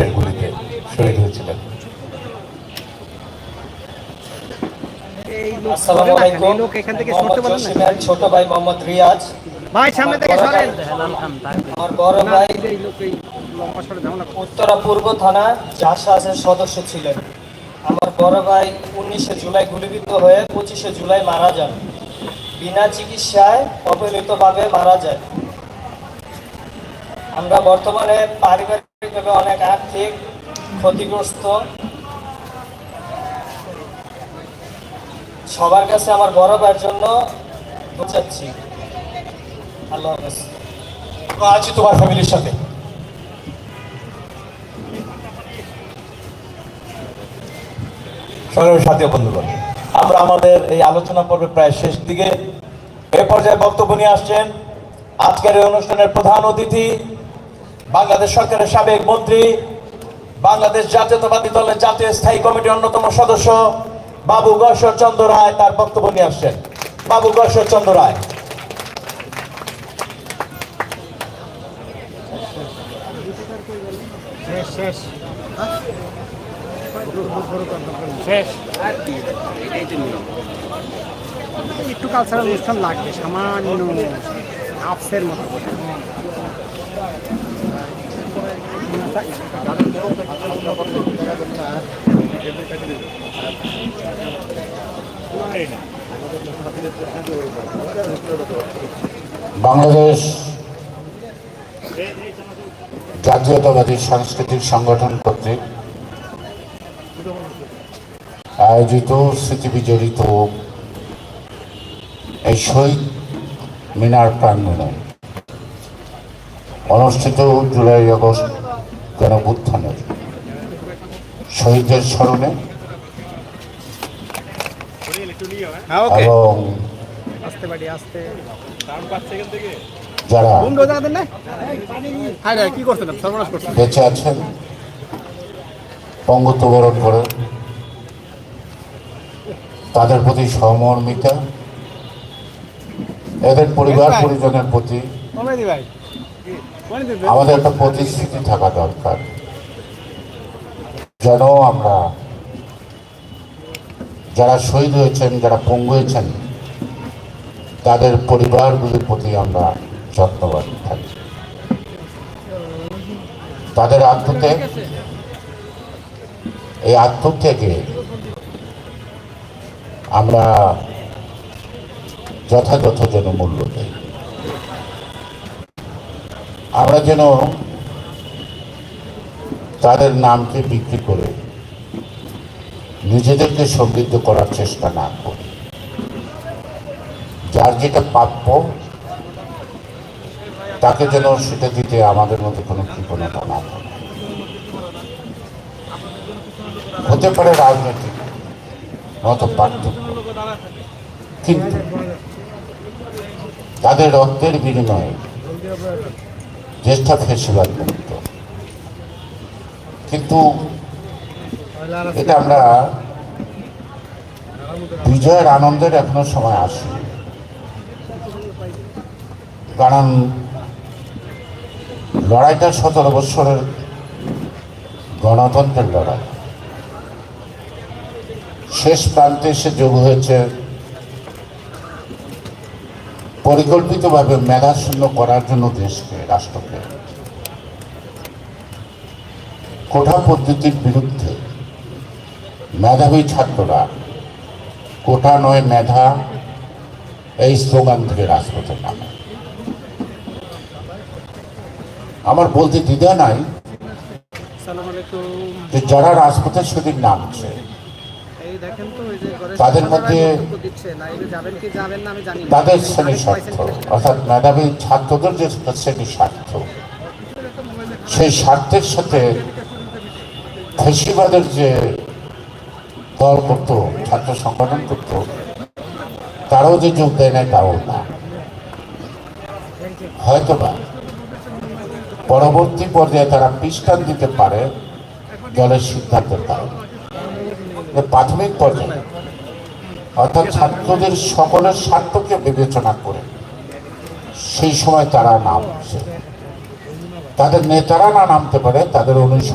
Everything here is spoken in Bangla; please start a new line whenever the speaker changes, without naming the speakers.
পুলিশের গুলিতে শহীদ হয়েছিলেন
ছোট ভাই মোহাম্মদ রিয়াজ।
ভাই সামনে থেকে সরেন।
আমার বড় ভাই। উত্তরা পূর্ব থানা সদস্য ছিলেন। আমার বড় ভাই উনিশে জুলাই গুলিবিদ্ধ হয়ে পঁচিশে জুলাই মারা যান। বিনা চিকিৎসায় অবহেলিতভাবে মারা যায় আমরা বর্তমানে পারিবারিকভাবে অনেক আর্থিক ক্ষতিগ্রস্ত। সবার কাছে আমার বড় জন্য বোঝাচ্ছি আল্লাহ
আছি তোমার ফ্যামিলির সাথে। আমরা আমাদের এই আলোচনা পর্বে প্রায় শেষ দিকে এ পর্যায়ে বক্তব্য নিয়ে আসছেন। আজকের এই অনুষ্ঠানের প্রধান অতিথি বাংলাদেশ সরকারের সাবেক মন্ত্রী, বাংলাদেশ জাতীয়তাবাদী দলের জাতীয় স্থায়ী কমিটির অন্যতম সদস্য বাবু গশ্বর চন্দ্র রায় তার বক্তব্য নিয়ে আসছেন। বাবু গশ্বর চন্দ্র রায়।
একটু কালচারাল অনুষ্ঠান লাগবে, সামান্য আপসের মতো।
বাংলাদেশ জাতীয়তাবাদী সাংস্কৃতিক সংগঠন কর্তৃক আয়োজিত স্মৃতিবিজড়িত এই শহীদ মিনার প্রাঙ্গণে অনুষ্ঠিত জুলাই আগস্ট গণবুত্থানের শহীদদের স্মরণে এবং যারা
হ্যাঁ রে কি করছেন? সর্বনাশ করছেন।
বেঁচে আছেন পঙ্গুত্ব বরণ করে তাদের প্রতি সহমর্মিতা এদের পরিবার পরিজনের প্রতি
কমেদি ভাই কোন দিন
আমাদের একটা প্রতিশ্রুতি থাকা দরকার। যেন আমরা যারা শহীদ হয়েছেন, যারা পঙ্গু হয়েছেন, তাদের পরিবারগুলির প্রতি আমরা যত্নবান থাকি। তাদের আত্মত্যাগ, এই আত্মত্যাগে আমরা যথাযথ যেন মূল্য দেই। আমরা যেন তাদের নামকে বিক্রি করে নিজেদেরকে সমৃদ্ধ করার চেষ্টা না করি। যার যেটা প্রাপ্য, তাকে যেন সেটা দিতে আমাদের মধ্যে কোনো কৃপণতা না থাকে। হতে পারে রাজনৈতিক মত পার্থক্য, কিন্তু তাদের রক্তের বিনিময়ে দেশটা ফেসিবাদ মুক্ত। কিন্তু এটা আমরা বিজয়ের আনন্দের এখনও সময় আসে কারণ লড়াইটা সতেরো বৎসরের গণতন্ত্রের লড়াই। শেষ প্রান্তে এসে যোগ হয়েছে পরিকল্পিতভাবে মেধাশূন্য করার জন্য দেশকে রাষ্ট্রকে কোঠা পদ্ধতির বিরুদ্ধে মেধাবী ছাত্ররা কোঠা নয় মেধা এই স্লোগান থেকে রাজপথে নামে। আমার বলতে দ্বিধা নাই যে যারা রাজপথে সেদিন নামছে তাদের মধ্যে তাদের শ্রেণি স্বার্থ। অর্থাৎ মেধাবী ছাত্রদের যে শ্রেণি স্বার্থ সেই স্বার্থের সাথে ফেসিবাদের যে দল করতো ছাত্র সংগঠন করতো তারাও যে যোগ দেয় না তাও না। হয়তোবা পরবর্তী পর্যায়ে তারা পিস্টান দিতে পারে দলের সিদ্ধান্তের কারণে। প্রাথমিক পর্যায়ে। অর্থাৎ ছাত্রদের সকলের স্বার্থকে বিবেচনা করে সেই সময় তারা নামছে। তাদের নেতারা না নামতে পারে, তাদের অনুসারী